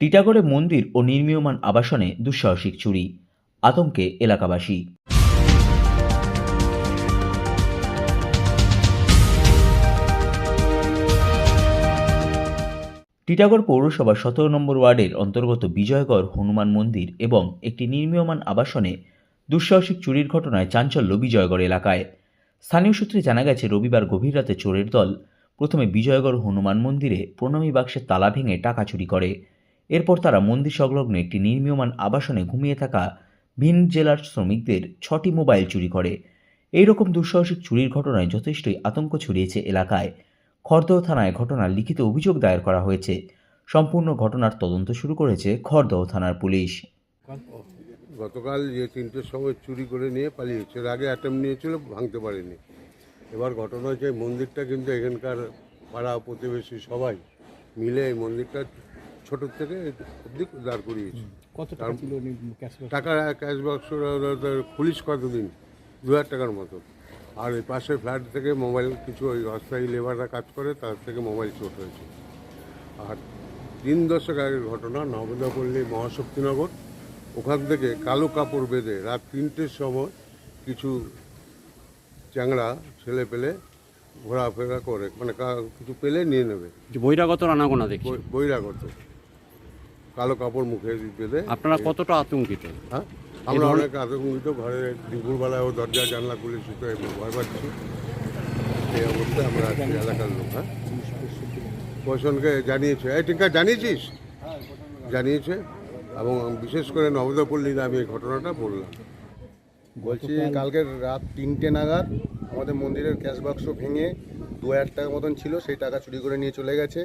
টিটাগড়ে মন্দির ও নির্মীয়মান আবাসনে দুঃসাহসিক চুরি, আতঙ্কে এলাকাবাসী। টিটাগড় পৌরসভার সতেরো নম্বর ওয়ার্ডের অন্তর্গত বিজয়গড় হনুমান মন্দির এবং একটি নির্মীয়মান আবাসনে দুঃসাহসিক চুরির ঘটনায় চাঞ্চল্য বিজয়গড় এলাকায়। স্থানীয় সূত্রে জানা গেছে, রবিবার গভীর রাতে চোরের দল প্রথমে বিজয়গড় হনুমান মন্দিরে প্রণামী বাক্সের তালা ভেঙে টাকা চুরি করে। এরপর তারা মন্দির সংলগ্ন একটি নির্মীয়মান আবাসনে ঘুমিয়ে থাকা ভিন জেলার শ্রমিকদের ছটি মোবাইল চুরি করে। এই রকম দুঃসাহসিক চুরির ঘটনায় যথেষ্টই আতঙ্ক ছড়িয়েছে এলাকায়। খড়দহ থানায় ঘটনার লিখিত অভিযোগ দায়ের করা হয়েছে। সম্পূর্ণ ঘটনার তদন্ত শুরু করেছে খড়দহ থানার পুলিশ। গতকাল যে তিনটের সময় চুরি করে নিয়ে পালিয়েছে আগে অ্যাটেম্প নিয়েছিল, ভাঙতে পারেনি। এবার ঘটনা হচ্ছে মন্দিরটা কিন্তু এখানকার পাড়া প্রতিবেশী সবাই মিলে এই মন্দিরটা ছোট থেকে অব্দি দাঁড় করিয়েছি। কত টাকা ছিল ক্যাশ টাকা ক্যাশ বাক্স পুলিশ কতদিন? দু হাজার টাকার মতো। আর এই পাশের ফ্ল্যাট থেকে মোবাইল কিছু ওই অস্থায়ী লেবাররা কাজ করে তার থেকে মোবাইল চোট হয়েছে। আর তিন দশক আগের ঘটনা নবদাপল্লী মহাশক্তিনগর। ওখান থেকে কালো কাপড় বেঁধে রাত তিনটের সময় কিছু চ্যাংড়া ছেলে পেলে ঘোরাফেরা করে মানে কা- কিছু পেলে নিয়ে নেবে। যে বহিরাগত রানাগোনা বই- বহিরাগত। কালো কাপড় মুখে বেঁধে। আপনারা কতটা আতঙ্কিত? হ্যাঁ? আমরা অনেক আতঙ্কিত ঘরে দুপুরবেলায় ও দরজা জানলা খুলে শুতে ভয় পাচ্ছি। এই অবস্থায় আমরা আছি এলাকার লোক হ্যাঁ? প্রশাসনকে জানিয়েছে। এই টিকা জানিয়েছিস? জানিয়েছে। এবং বিশেষ করে নবদাপল্লীতে আমি এই ঘটনাটা বললাম। বলছি কালকের রাত তিনটে নাগাদ আমাদের মন্দিরের ক্যাশ বাক্স ভেঙে দু হাজার টাকা মতন ছিল সেই টাকা চুরি করে নিয়ে চলে গেছে।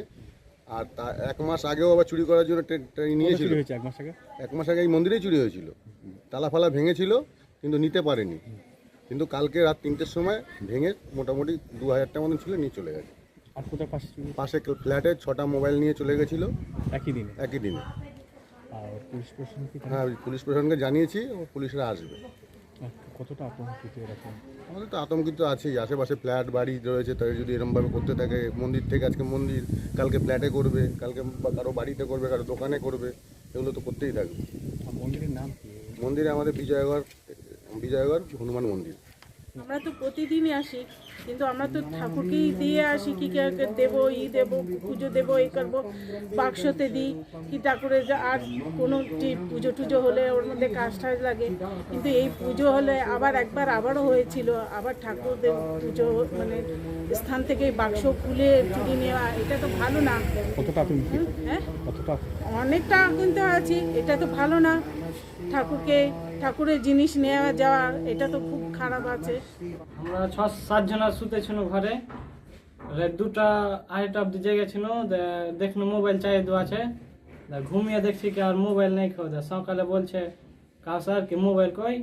আর তা এক মাস আগেও আবার চুরি করার জন্য ট্রে- ট্রেন নিয়েছিল। এক মাস আগে? এক মাস আগে এই মন্দিরেই চুরি হয়েছিল। তালা ফালা ভেঙেছিল কিন্তু নিতে পারেনি। কিন্তু কালকে রাত তিনটের সময় ভেঙে মোটামুটি দু হাজার টাকা মতন ছিল নিয়ে চলে গেছে। আর কোথায় পাশে পাশে ফ্ল্যাটে ছটা মোবাইল নিয়ে চলে গেছিল। একই দিনে? একই দিনে। আর পুলিশ প্রশাসন কি হ্যাঁ পুলিশ প্রশাসনকে জানিয়েছি ও পুলিশরা আসবে। কতটা আতঙ্কিত এরকম? আমাদের তো আতঙ্কিত আছেই। আশেপাশে ফ্ল্যাট বাড়ি রয়েছে তাই যদি এরমভাবে করতে থাকে মন্দির থেকে আজকে মন্দির কালকে ফ্ল্যাটে করবে কালকে বা কারও বাড়িতে করবে কারও দোকানে করবে এগুলো তো করতেই থাকবে। মন্দিরের নাম কি? মন্দিরে আমাদের বিজয়গড় বিজয়গড় হনুমান মন্দির। আমরা তো প্রতিদিনই আসি। কিন্তু আমরা তো ঠাকুরকেই দিয়ে আসি কি দেবো ই দেবো পুজো দেবো এই করব বাক্সতে দিই কি ঠাকুরের যা আর কোনো পুজো টুজো হলে ওর মধ্যে কাজ টাজ লাগে। কিন্তু এই পুজো হলে আবার একবার আবারও হয়েছিল আবার ঠাকুরদের পুজো মানে স্থান থেকে বাক্স খুলে চুরি নেওয়া এটা তো ভালো না। হ্যাঁ? অনেকটা কিন্তু আছি এটা তো ভালো না। ঠাকুরকে ঠাকুরের জিনিস নেওয়া যাওয়া এটা তো খুব খারাপ আছে। আমরা ছ সাত জনা শুতেছিল ঘরে দুটা আড়াইটা অব্দি জেগেছিল দেখল মোবাইল চাই দু আছে। ঘুমিয়ে দেখছি কি আর মোবাইল নেই খাওয়া দেয় সকালে বলছে কাউ স্যার কি মোবাইল কই?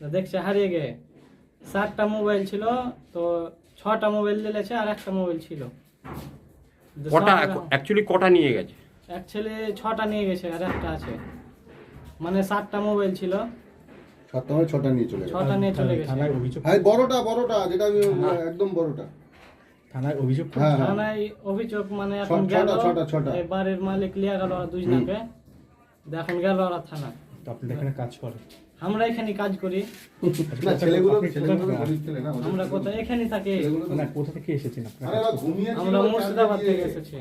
দেখছে হারিয়ে গে সাতটা মোবাইল ছিল তো ছটা মোবাইল দিলেছে আর একটা মোবাইল ছিল। কটা অ্যাকচুয়ালি কটা নিয়ে গেছে? এক ছেলে ছটা নিয়ে গেছে আর একটা আছে। মানে সাতটা মোবাইল ছিল। সাতটা মানে ছটা নিয়ে চলে গেছে। ছটা নিয়ে চলে গেছে। থানায় অভিযোগ হ্যাঁ বড়টা বড়টা যেটা আমি একদম বড়টা। থানায় অভিযোগ হ্যাঁ হ্যাঁ। থানায় অভিযোগ মানে এখন ছটা, গেল ছটা, ছটা। এই বাড়ির মালিক লিয়া গেল ওরা দুজনাকে। দিয়ে এখন গেল ওরা থানা তো আপনাদের এখানে কাজ করে আমরা এখানে কাজ করি। না ছেলেগুলো ছেলেগুলো ছেলে না আমরা কোথায়? এখানে থাকি। ছেলেগুলো না কোথা থেকে এসেছেন আপনারা? আমরা মুর্শিদাবাদ থেকে এসেছি।